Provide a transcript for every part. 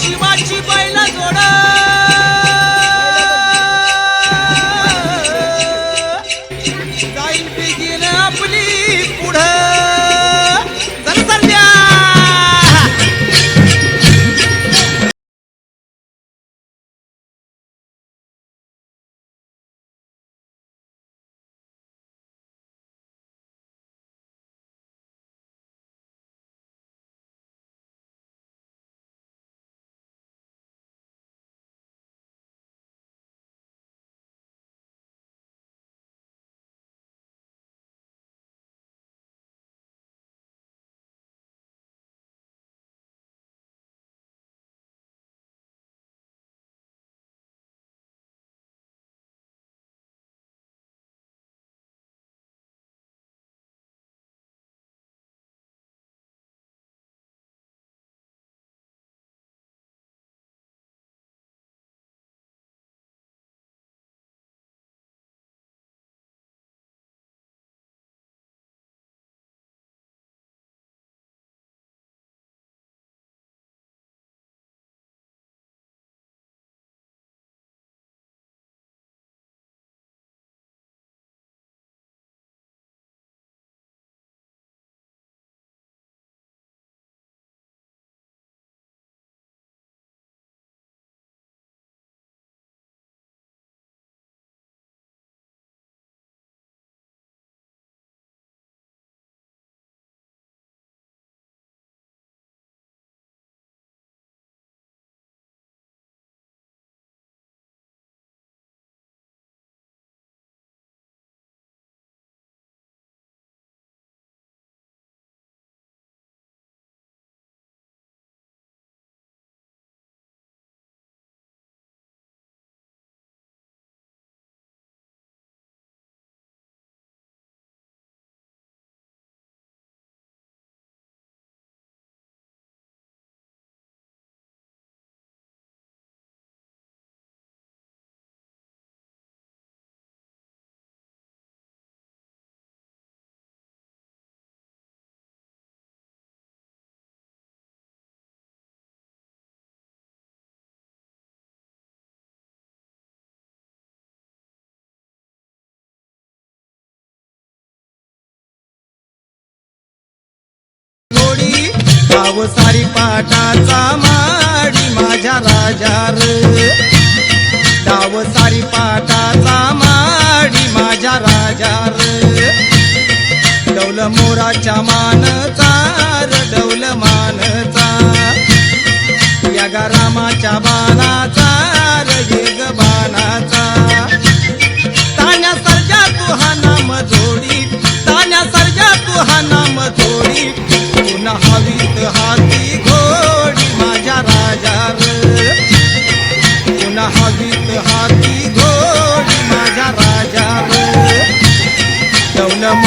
शिवाची बैल जोड. जाईल बिगीन आपली. गोडी सारी पाटाचा माडी माझ्या राजार. डाव सारी पाटाचा माडी माझ्या राजार. डौल मोराच्या मानचा र डौल मानचा. या गा रामाच्या बाणाचा र बाणाचा.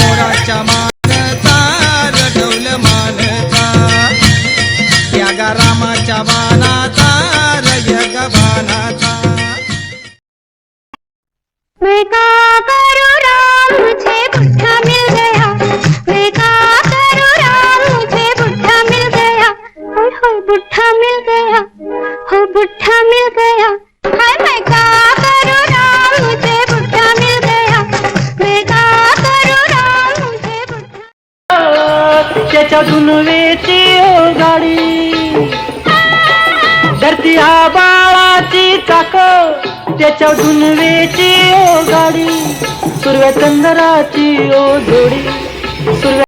मोराच्या मानता रडवलं मानता. त्यागा रामाच्या बाणाचा र या मैं का राम मुझे बुढ़ा मिल गया? मैं का करूँ राम मुझे बुढ़ा मिल गया? हाय हाय हो बुढ़ा मिल गया हो बुढ़ा मिल गया। त्याच्यातून त्याच्या ओ गाडी. धरती बाळाची चाक त्याच्या वेची ओ गाडी. सुरव्या चंद्राची ओ जोडी. सुरव्या